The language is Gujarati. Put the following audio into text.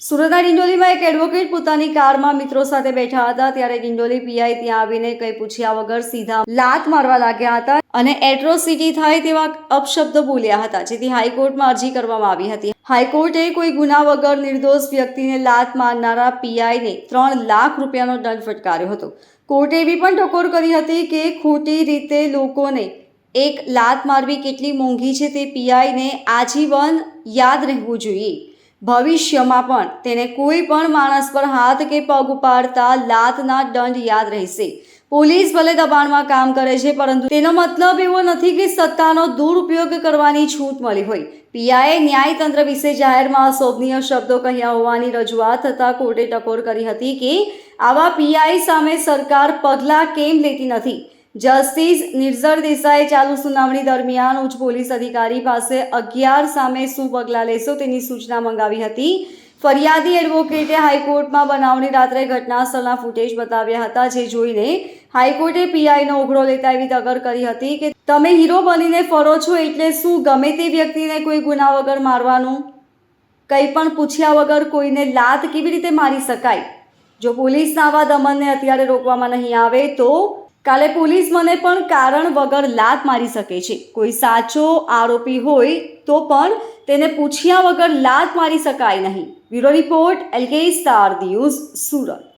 સુરતના ડિંડોલીમાં એક એડવોકેટ પોતાની કારમાં મિત્રો સાથે બેઠા હતા. ત્યારે ડિંડોલી પીઆઈ ત્યાં આવીને કંઈ પૂછ્યા વગર સીધા લાત મારવા લાગ્યા હતા અને એટ્રોસિટી થાય તેવા અપશબ્દો બોલ્યા હતા, જેથી હાઈકોર્ટમાં અરજી કરવામાં આવી હતી. હાઈકોર્ટે કોઈ ગુના વગર નિર્દોષ વ્યક્તિને લાત મારનારા પીઆઈને ત્રણ લાખ રૂપિયાનો દંડ ફટકાર્યો હતો. કોર્ટે એવી પણ ટકોર કરી હતી કે ખોટી રીતે લોકોને એક લાત મારવી કેટલી મોંઘી છે તે પીઆઈને આજીવન યાદ રહેવું જોઈએ. ભવિષ્યમાં પણ તેને કોઈ પણ માણસ પર હાથ કે પગ ઉપાડતા લાતના દંડ યાદ રહેશે. પોલીસ ભલે દબાણમાં કામ કરે છે, પરંતુ તેનો મતલબ એવો નથી કે સત્તાનો દુરુપયોગ કરવાની છૂટ મળી હોય. પીઆઈએ ન્યાયતંત્ર વિશે જાહેરમાં અશોભનીય શબ્દો કહ્યા હોવાની રજૂઆત થતાં કોર્ટે ટકોર કરી હતી કે આવા પીઆઈ સામે સરકાર પગલાં કેમ લેતી નથી? જસ્ટિસ નિર્ઝર દેસાઈએ ચાલુ સુનાવણી દરમિયાન ઉચ્ચ પોલીસ અધિકારી પાસે અગિયાર સામે શું પગલાં લેશો તેની સૂચના મંગાવી હતી. ફરિયાદી એડવોકેટે હાઈકોર્ટમાં બનાવની રાત્રે ઘટના સ્થળના ફૂટેજ બતાવ્યા હતા જે જોઈને હાઈકોર્ટે પીઆઈનો ઉઘડો લેતા એવી તગર કરી હતી કે તમે હીરો બનીને ફરો છો એટલે શું ગમે તે વ્યક્તિને કોઈ ગુના વગર મારવાનું? કંઈ પણ પૂછ્યા વગર કોઈને લાત કેવી રીતે મારી શકાય? જો પોલીસના આવા દમનને અત્યારે રોકવામાં નહીં આવે તો કાલે પોલીસ મને પણ કારણ વગર લાત મારી શકે છે. કોઈ સાચો આરોપી હોય તો પણ તેને પૂછ્યા વગર લાત મારી શકાય નહીં. Bureau report LK star news Surat.